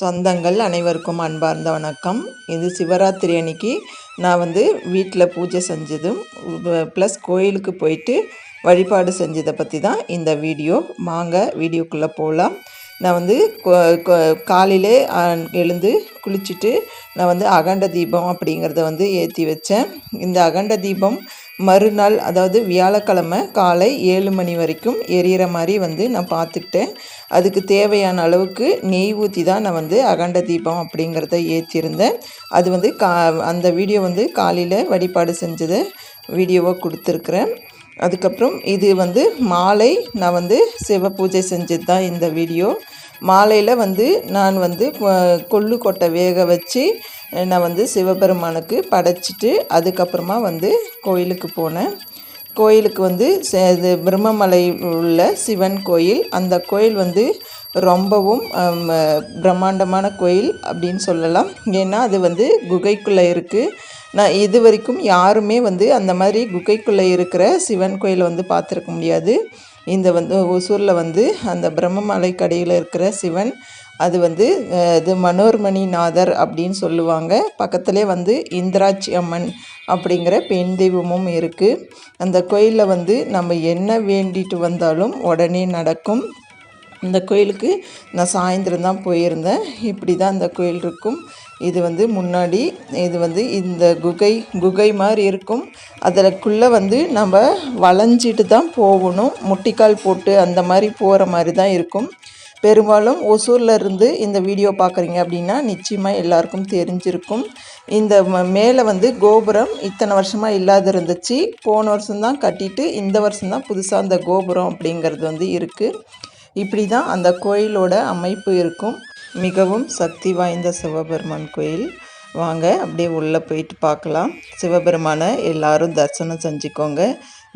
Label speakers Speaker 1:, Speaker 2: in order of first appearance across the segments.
Speaker 1: சொந்தங்கள் அனைவருக்கும் அன்பார்ந்த வணக்கம். இது சிவராத்திரி அன்னைக்கு நான் வந்து வீட்டில் பூஜை செஞ்சதும் ப்ளஸ் கோயிலுக்கு போயிட்டு வழிபாடு செஞ்சதை பற்றி தான் இந்த வீடியோ. வாங்க வீடியோக்குள்ளே போகலாம் நான் வந்து காலையிலே எழுந்து குளிச்சுட்டு நான் வந்து அகண்ட தீபம் அப்படிங்கிறத வந்து ஏற்றி வச்சேன். இந்த அகண்ட தீபம் மறுநாள் அதாவது வியாழக்கிழமை காலை ஏழு மணி வரைக்கும் எரியிற மாதிரி வந்து நான் பார்த்துக்கிட்டேன். அதுக்கு தேவையான அளவுக்கு நெய் ஊற்றி தான் நான் வந்து அகண்ட தீபம் அப்படிங்கிறத ஏற்றிருந்தேன் அது வந்து கா அந்த வீடியோ வந்து காலையில் வழிபாடு செஞ்சதை வீடியோவை கொடுத்துருக்குறேன். அதுக்கப்புறம் இது வந்து மாலை நான் வந்து சிவ பூஜை செஞ்சது தான் இந்த வீடியோ. மாலையில் வந்து நான் வந்து கொள்ளு கொட்டை வேக வச்சு நான் வந்து சிவபெருமானுக்கு படைச்சிட்டு அதுக்கப்புறமா வந்து கோயிலுக்கு போனேன். கோயிலுக்கு வந்து இது பிரம்மமலை உள்ள சிவன் கோயில். அந்த கோயில் வந்து ரொம்பவும் பிரம்மாண்டமான கோயில் அப்படின்னு சொல்லலாம். ஏன்னா அது வந்து குகைக்குள்ளே இருக்குது நான் இது வரைக்கும் யாருமே வந்து அந்த மாதிரி குகைக்குள்ளே இருக்கிற சிவன் கோயிலை வந்து பார்த்துருக்க முடியாது. இந்த வந்து ஒசூரில் வந்து அந்த பிரம்மமலை கடையில் இருக்கிற சிவன் அது வந்து இது மனோர்மணிநாதர் அப்படின்னு சொல்லுவாங்க. பக்கத்திலே வந்து இந்திராட்சி அம்மன் அப்படிங்கிற பெண் தெய்வமும் இருக்குது அந்த கோயிலில் வந்து நம்ம என்ன வேண்டிட்டு வந்தாலும் உடனே நடக்கும். இந்த கோயிலுக்கு நான் சாயந்தரம் தான் போயிருந்தேன். இப்படி தான் அந்த கோயில் இருக்கும். இது வந்து முன்னாடி இது வந்து இந்த குகை குகை மாதிரி இருக்கும். அதற்குள்ளே வந்து நம்ம வளைஞ்சிட்டு தான் போகணும். முட்டிக்கால் போட்டு அந்த மாதிரி போகிற மாதிரி தான் இருக்கும். பெரும்பாலும் ஒசூரில் இருந்து இந்த வீடியோ பார்க்குறீங்க அப்படின்னா நிச்சயமாக எல்லாருக்கும் தெரிஞ்சிருக்கும். இந்த மேலே வந்து கோபுரம் இத்தனை வருஷமாக இல்லாத இருந்துச்சு போன வருஷம்தான் கட்டிட்டு இந்த வருஷம்தான் புதுசாக அந்த கோபுரம் அப்படிங்கிறது வந்து இருக்குது இப்படி தான் அந்த கோயிலோட அமைப்பு இருக்கும். மிகவும் சக்தி வாய்ந்த சிவபெருமான் கோயில். வாங்க அப்படியே உள்ளே போயிட்டு பார்க்கலாம். சிவபெருமானை எல்லாரும் தரிசனம் செஞ்சுக்கோங்க.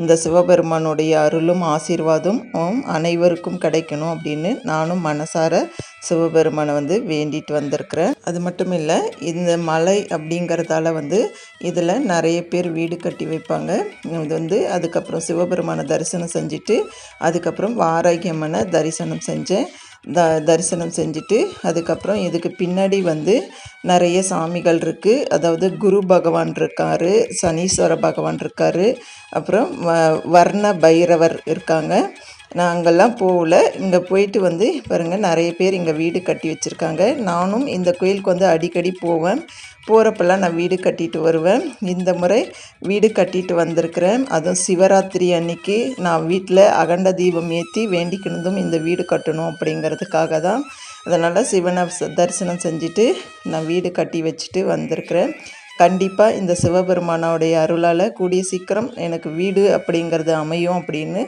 Speaker 1: இந்த சிவபெருமானுடைய அருளும் ஆசீர்வாதம் அனைவருக்கும் கிடைக்கணும் அப்படின்னு நானும் மனசார சிவபெருமானை வந்து வேண்டிட்டு வந்திருக்கிறேன். அது மட்டும் இல்லை இந்த மலை அப்படிங்கிறதால வந்து இதில் நிறைய பேர் வீடு கட்டி வைப்பாங்க. இது வந்து அதுக்கப்புறம் சிவபெருமானை தரிசனம் செஞ்சுட்டு அதுக்கப்புறம் வாராகியம்மனை தரிசனம் செஞ்சேன். த தரிசனம் செஞ்சுட்டு அதுக்கப்புறம் இதுக்கு பின்னாடி வந்து நிறைய சாமிகள் இருக்குது அதாவது குரு பகவான் இருக்கார் சனீஸ்வர பகவான் இருக்கார் அப்புறம் வ வர்ண பைரவர் இருக்காங்க. நான் அங்கெல்லாம் போகல. இங்கே போயிட்டு வந்து பாருங்கள் நிறைய பேர் இங்கே வீடு கட்டி வச்சுருக்காங்க. நானும் இந்த கோயிலுக்கு வந்து அடிக்கடி போவேன். போகிறப்பெல்லாம் நான் வீடு கட்டிட்டு வருவேன். இந்த முறை வீடு கட்டிட்டு வந்திருக்கிறேன். அதுவும் சிவராத்திரி அன்னைக்கு நான் வீட்டில் அகண்ட தீபம் ஏற்றி வேண்டிக்கினதும் இந்த வீடு கட்டணும் அப்படிங்கிறதுக்காக தான். அதனால் சிவனை தரிசனம் செஞ்சுட்டு நான் வீடு கட்டி வச்சுட்டு வந்திருக்கிறேன். கண்டிப்பாக இந்த சிவபெருமானோடைய அருளால் கூடிய சீக்கிரம் எனக்கு வீடு அப்படிங்கிறது அமையும் அப்படின்னு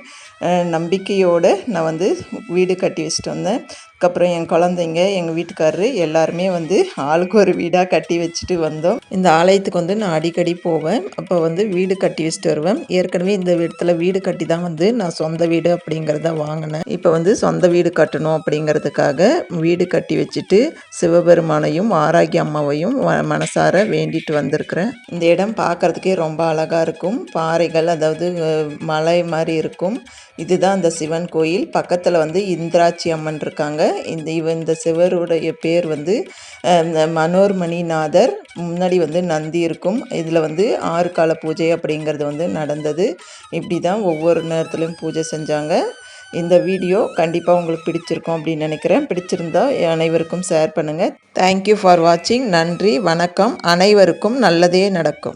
Speaker 1: நம்பிக்கையோடு நான் வந்து வீடு கட்டி வச்சுட்டு வந்தேன். அதுக்கப்புறம் என் குழந்தைங்க எங்கள் வீட்டுக்காரரு எல்லாருமே வந்து ஆளுக்கு ஒரு வீடாக கட்டி வச்சுட்டு வந்தோம். இந்த ஆலயத்துக்கு வந்து நான் அடிக்கடி போவேன். அப்போ வந்து வீடு கட்டி வச்சுட்டு வருவேன். ஏற்கனவே இந்த இடத்துல வீடு கட்டி தான் வந்து நான் சொந்த வீடு அப்படிங்கிறத வாங்கினேன். இப்போ வந்து சொந்த வீடு கட்டணும் அப்படிங்கிறதுக்காக வீடு கட்டி வச்சுட்டு சிவபெருமானையும் ஆராகி அம்மாவையும் மனசார வேண்டிட்டு வந்திருக்கிறேன். இந்த இடம் பார்க்குறதுக்கே ரொம்ப அழகாக இருக்கும். பாறைகள் அதாவது மலை மாதிரி இருக்கும். இதுதான் அந்த சிவன் கோயில். பக்கத்தில் வந்து இந்திராட்சி அம்மன் இருக்காங்க. இந்த இவ இந்த சிவருடைய பேர் வந்து மனோர்மணிநாதர். முன்னாடி வந்து நந்தி இருக்கும். இதில் வந்து ஆறு கால பூஜை அப்படிங்கிறது வந்து நடந்தது. இப்படி தான் ஒவ்வொரு நேரத்துலையும் பூஜை செஞ்சாங்க. இந்த வீடியோ கண்டிப்பாக உங்களுக்கு பிடிச்சிருக்கும் அப்படின்னு நினைக்கிறேன். பிடிச்சிருந்தா அனைவருக்கும் ஷேர் பண்ணுங்கள் தேங்க்யூ ஃபார் வாட்சிங் நன்றி வணக்கம். அனைவருக்கும் நல்லதே நடக்கும்.